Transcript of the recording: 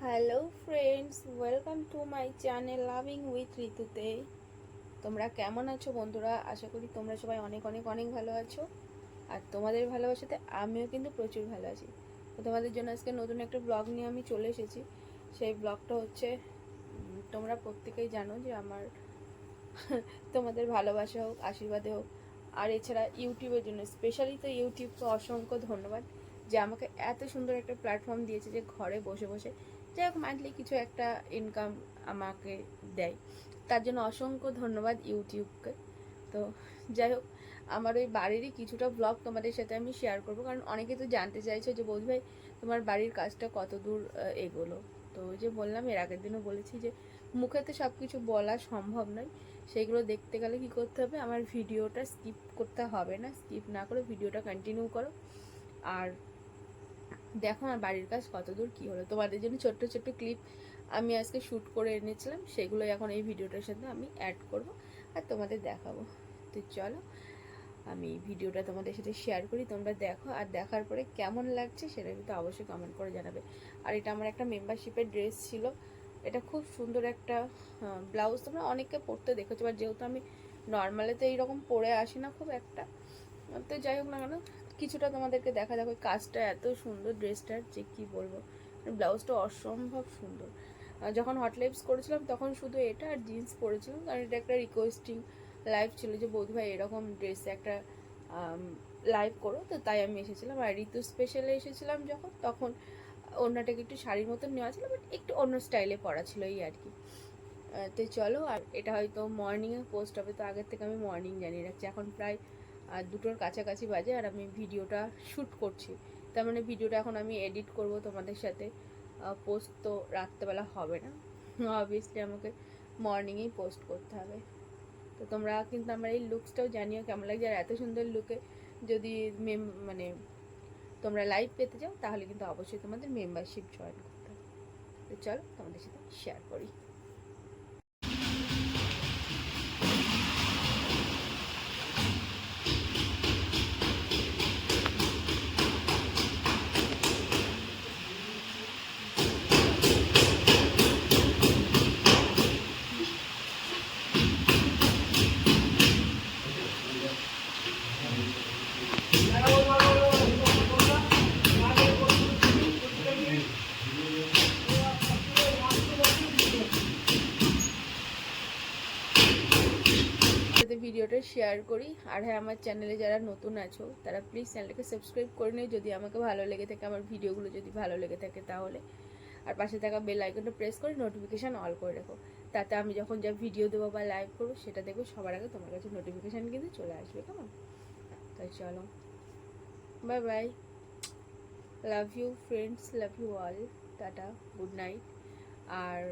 Hello friends welcome to my channel loving with ঋতুতে তোমরা কেমন আছো বন্ধুরা? আশা করি তোমরা সবাই অনেক অনেক অনেক ভালো আছো। আর তোমাদের ভালোবাসাতে আমিও কিন্তু প্রচুর ভালো আছি। তো তোমাদের জন্য আজকে নতুন একটা ব্লগ নিয়ে আমি চলে এসেছি। সেই ব্লগটা হচ্ছে তোমরা প্রত্যেকেই জানো যে আমার তোমাদের ভালোবাসা হোক, আশীর্বাদে হোক। আর এছাড়া ইউটিউবের জন্য স্পেশালি তো ইউটিউবকে অসংখ্য ধন্যবাদ। যে আমাকে এত সুন্দর একটা প্ল্যাটফর্ম দিয়েছে যে ঘরে বসে বসে যাই হোক মান্থলি কিছু একটা ইনকাম আমাকে দেয়। তার জন্য অসংখ্য ধন্যবাদ ইউটিউবকে। তো যাই হোক, আমার ওই বাড়িরই কিছুটা ব্লগ তোমাদের সাথে আমি শেয়ার করব। কারণ অনেকে তো জানতে চাইছো যে, বৌদি ভাই, তোমার বাড়ির কাজটা কত দূর এগোলো? তো ওই যে বললাম, এর আগের দিনও বলেছি যে, মুখে তো সব কিছু বলা সম্ভব নয়। সেইগুলো দেখতে গেলে কি করতে হবে, আমার ভিডিওটা স্কিপ করতে হবে না। স্কিপ না করে ভিডিওটা কন্টিনিউ করো। আর দেখো আমার বাড়ির কাজ কত দূর কী হলো। তোমাদের জন্য ছোট্ট ছোট্ট ক্লিপ আমি আজকে শ্যুট করে এনেছিলাম সেগুলো এখন এই ভিডিওটার সাথে আমি অ্যাড করব আর তোমাদের দেখাবো। তো চলো, আমি ভিডিওটা তোমাদের সাথে শেয়ার করি, তোমরা দেখো আর দেখার পরে কেমন লাগছে সেটা কিন্তু অবশ্যই কমেন্ট করে জানাবে। আর এটা আমার একটা মেম্বারশিপের ড্রেস ছিল, এটা খুব সুন্দর একটা ব্লাউজ তোমরা অনেককে পরতে দেখেছ বাট যেহেতু আমি নর্মালে তো এইরকম পরে আসি না খুব একটা, তো যাই হোক না কেন কিছুটা তোমাদেরকে দেখা দেখো কাজটা এত সুন্দর ড্রেসটার যে কি বলব। ব্লাউজটা অসম্ভব সুন্দর। যখন হট লাইভস করেছিলাম তখন শুধু এটা আর জিন্স পরেছিলাম, কারণ এটা একটা রিকোয়েস্টিং লাইভ ছিল যে, বৌদি ভাই, এরকম ড্রেসে একটা লাইভ করো। তো তাই আমি এসেছিলাম। আর ঋতু স্পেশালে এসেছিলাম যখন, তখন অন্যটাকে একটু শাড়ির মতন নেওয়া ছিল বাট একটু অন্য স্টাইলে পরা ছিল, এই আর কি। তো চলো, আর এটা হয়তো মর্নিংয়ে পোস্ট হবে, তো আগের থেকে আমি মর্নিং জানিয়ে রাখছি। এখন প্রায় আর দুটোর কাছাকাছি বাজে আর আমি ভিডিওটা শ্যুট করছি। তার মানে ভিডিওটা এখন আমি এডিট করব তোমাদের সাথে। পোস্ট তো রাত্রেবেলা হবে না। অবভিয়াসলি আমাকে মর্নিংয়েই পোস্ট করতে হবে। তো তোমরা কিন্তু আমার এই লুকসটাও জানিও কেমন লাগছে। আর এত সুন্দর লুকে যদি মেম মানে তোমরা লাইভ পেতে চাও, তাহলে কিন্তু অবশ্যই তোমাদের মেম্বারশিপ জয়েন করতে হবে। তো চলো তোমাদের সাথে শেয়ার করি। ভিডিওটা শেয়ার করি। আর হ্যাঁ আমার চ্যানেলে যারা নতুন আছো, তারা প্লিজ চ্যানেলটাকে সাবস্ক্রাইব করে নিও। যদি আমাকে ভালো লেগে থাকে, আমার ভিডিওগুলো যদি ভালো লেগে থাকে তাহলে। আর পাশে থাকা বেল আইকনটা প্রেস করে নোটিফিকেশান অল করে রাখো। তাতে আমি যখন যা ভিডিও দেবো বা লাইভ করব, সেটা দেখব, সবার আগে তোমার কাছে নোটিফিকেশান কিন্তু চলে আসবে, কেমন? তাই চলো। Bye bye love you friends love you all tata good night R